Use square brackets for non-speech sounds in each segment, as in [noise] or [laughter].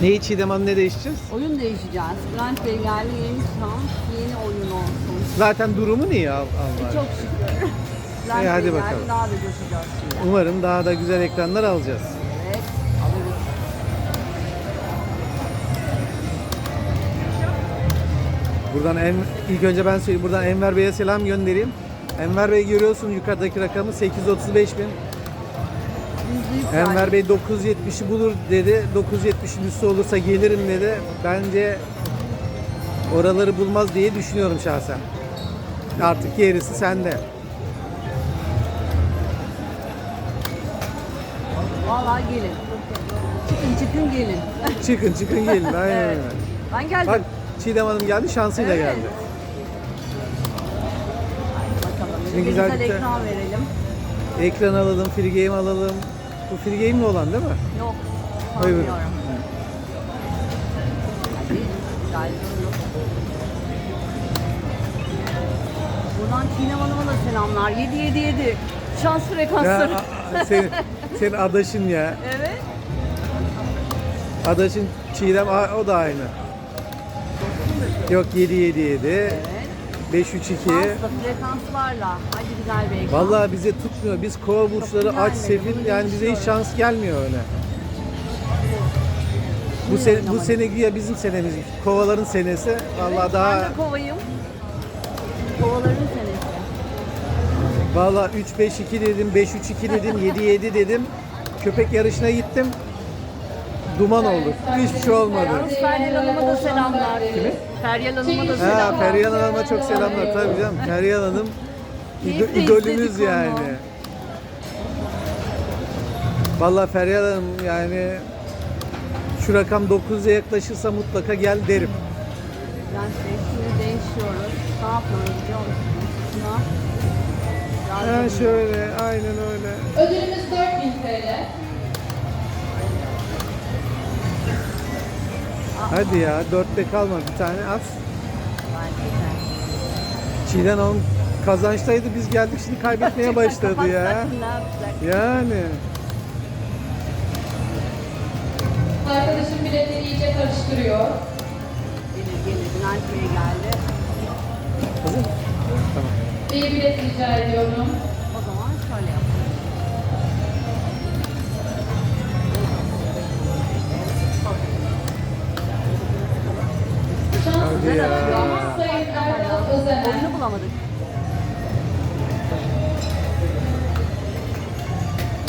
Çiğdem Hanım ne değişeceğiz? Oyun değişeceğiz. Bülent Bey geldi yeni şans, yeni oyun olsun. Zaten durumun iyi al, Allah. Çok şükür. [laughs] Bülent İyi, hadi Bey geldi, bakalım. Daha da coşacağız şimdi. Umarım daha da güzel ekranlar alacağız. Evet, alırız. Buradan en, ilk önce ben söyleyeyim. Buradan Enver Bey'e selam göndereyim. Enver Bey görüyorsun yukarıdaki rakamı 835 bin. Enver Bey 970'i bulur dedi. 970'in üstü olursa gelirim dedi. Bence oraları bulmaz diye düşünüyorum şahsen. Artık gerisi sende. Valla gelin. Çıkın çıkın gelin. Çıkın çıkın gelin. [laughs] Aynen Evet. öyle. Ben geldim. Bak Çiğdem Hanım geldi şansıyla Evet. geldi. Bakalım. Şimdi Bir güzel güzel, bir te- ekran verelim. Ekran alalım, free game alalım. Bu free game'li olan değil mi? Yok. Hayır. Buradan Çiğdem Hanım'a da selamlar. 777. Şans Ya, frekansları. a- a- senin, senin adaşın ya. evet. Adaşın Çiğdem a- o da aynı. Yok 777, Evet. 532. Şansla frekanslarla. Hadi güzel bir ekran. Vallahi bize tutmuyor. Biz kova burçları aç sefil yani bize hiç şans gelmiyor öyle. Bu sene, bu sene güya bizim senemiz. Kovaların senesi. Vallahi Evet, daha Ben de kovayım. Kovaların senesi. vallahi 3 5 2 dedim, 5 3 2 dedim, 7 7 dedim. Köpek yarışına gittim. Duman oldu. Hiçbir şey olmadı. Yalnız Feryal Hanım'a da selamlar. Kimi? Feryal Hanım'a da Ha, selamlar. Feryal Hanım'a çok selamlar. Tabii canım. Feryal Hanım ido- idolümüz yani. Vallahi Feryal Hanım yani şu rakam 9'a yaklaşırsa mutlaka gel derim. Yani şey, şimdi değişiyoruz. Ne yapmalıyız biliyor musunuz? Şuna Ha şöyle, aynen öyle. Ödülümüz 4000 TL. Hadi ya, dörtte kalma bir tane at. Çiğdem Hanım kazançtaydı, biz geldik şimdi kaybetmeye [laughs] başladı ya. Yani. Arkadaşım biletleri iyice karıştırıyor. Gelir gelir. Bülent Bey geldi. Hazır mı? Tamam. Bir bilet rica ediyorum. Ya. oyunu bulamadık.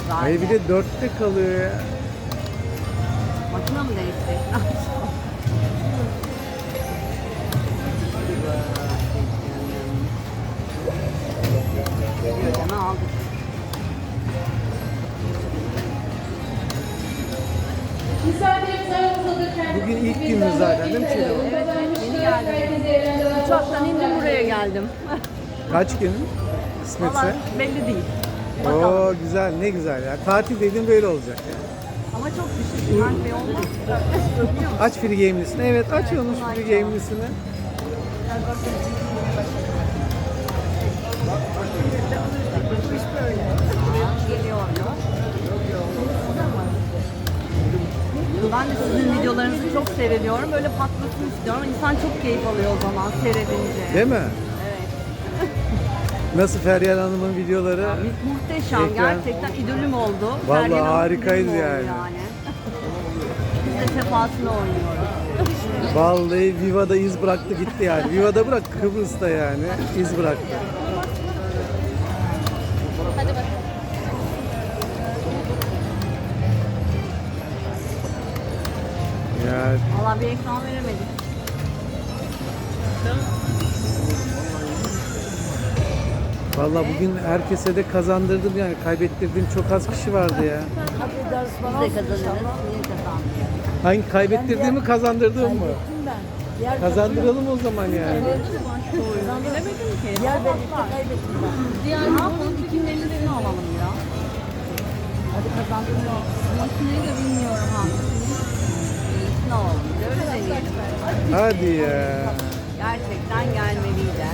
Hayır bir de dörtte kalıyor ya. Makine mı değişti? Aldık. Bugün ilk günümüz zaten, 4000 değil mi Evet, geldim. Uçaktan indim buraya geldim. Kaç gün? Kısmetse. Valla belli değil. Bakalım. Oo güzel, ne güzel ya. Tatil dediğin böyle olacak ya. Ama çok düşük. Bülent Bey olmaz. Biliyor musun? Aç free game'lisini. Evet aç onun free game'lisini. Geliyor ya. Ben de sizin videolarınızı çok seyrediyorum. Böyle patlasın istiyorum. İnsan çok keyif alıyor o zaman seyredince. Değil mi? Evet. Nasıl Feryal Hanım'ın videoları? Mu- Muhteşem. Ekran. Gerçekten idolüm oldu. Vallahi Feryal Hanım harikaydı idolüm oldu yani. [laughs] Biz de sefasını oynuyoruz. Vallahi Viva'da iz bıraktı gitti yani. Viva'da bırak Kıbrıs'ta yani iz bıraktı. Ya Valla bir ekran veremedik. vallahi bugün herkese de kazandırdım yani kaybettirdiğim çok az kişi vardı ya. Biz de kazanırız. Niye kazanmıyoruz? Hangi kaybettirdiğimi kazandırdığım mı? Kazandıralım o zaman yani. Bilemedim ki. Diğer kaybettim ben. Ne yapalım? İkinin ellerini alalım ya. Hadi kazandın mı? Makineyi de bilmiyorum ha. Alalım. Öyle deneyelim. Hadi ya. Gerçekten gelmeliydi.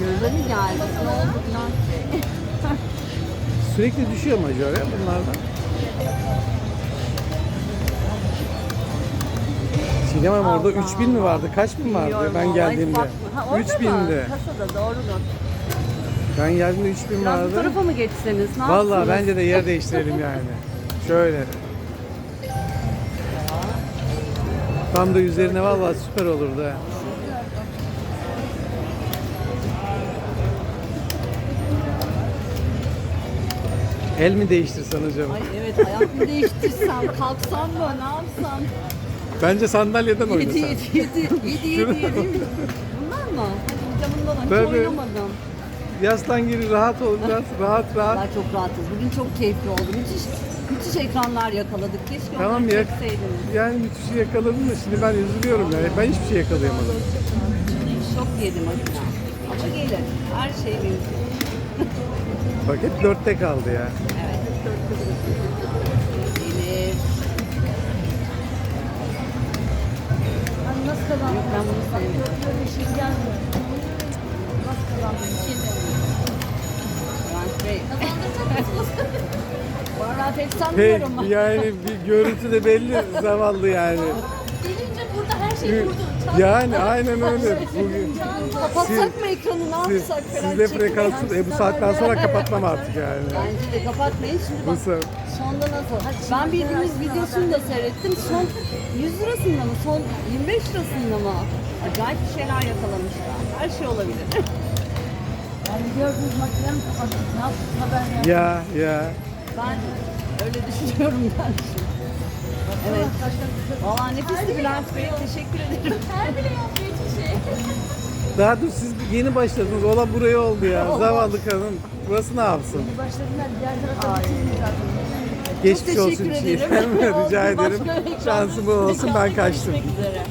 Gözleri geldi. Ne oldu falan. Sürekli düşüyor mu acaba ya bunlardan? Sinem Hanım orada Allah 3000 mi vardı? Kaç bin vardı Bilmiyorum ben vallahi, geldiğimde? bakma. Ha, orada 3000'di. mı? Kasada doğrudur. Ben geldiğimde 3000 Biraz bu tarafa mı geçseniz? Ne Vallahi yapsınız? bence de yer değiştirelim yani. Şöyle. Tam da üzerine vallahi süper olurdu. ha. El mi değiştirsen hocam? Ay evet ayak mı değiştirsem, kalksam mı, ne yapsam? Bence sandalyeden Yedi, oynasan. yedi, yedi, yedi, yedi, yedi. [laughs] Bunlar mı? Camından hiç Tabii. oynamadım. Yaslan gir rahat olacağız. Rahat rahat. Vallahi çok rahatız. Bugün çok keyifli oldu. Müthiş, müthiş ekranlar yakaladık. Keşke Tamam onları ya. çekseydiniz. Yani müthiş yakaladın da şimdi ben üzülüyorum yani. Ben hiçbir şey yakalayamadım. Şok yedim makina. Ama gelir. Her şey mümkün. Bak hep dörtte kaldı ya. Evet. Gelir. Ben nasıl kazandım? Yok ben bunu sevmiyorum. Nasıl [laughs] pek sanmıyorum. yani bir görüntü de belli zavallı yani. Gelince burada her şey kurdu. Yani aynen öyle. Bugün Kapatsak mı ekranı ne yapsak falan. siz de çekmeyin. frekansız. E bu saatten sonra kapatmam artık yani. Bence de kapatmayın. Şimdi Bu bak sefer. sonda nasıl? Ben bildiğimiz videosunu da seyrettim. Son 100 lirasında mı? Son 25 lirasında mı? Acayip bir şeyler yakalamışlar. Her şey olabilir. Yani gördüğünüz makinemi kapattım. Ne yaptım haber ver. Ya ya. Ben öyle düşünüyorum ben şimdi. Evet. Valla nefisti Bülent Bey. Teşekkür ederim. Her bile yapmıyor hiçbir şey. Daha dur siz yeni başladınız. Olan buraya oldu ya. Zavallı kadın. Burası ne yapsın? Başladım ben diğer tarafa zaten. Geçmiş olsun teşekkür ederim. [laughs] Rica ederim. Başka Şansım bol olsun. [laughs] Ben kaçtım. Üzere.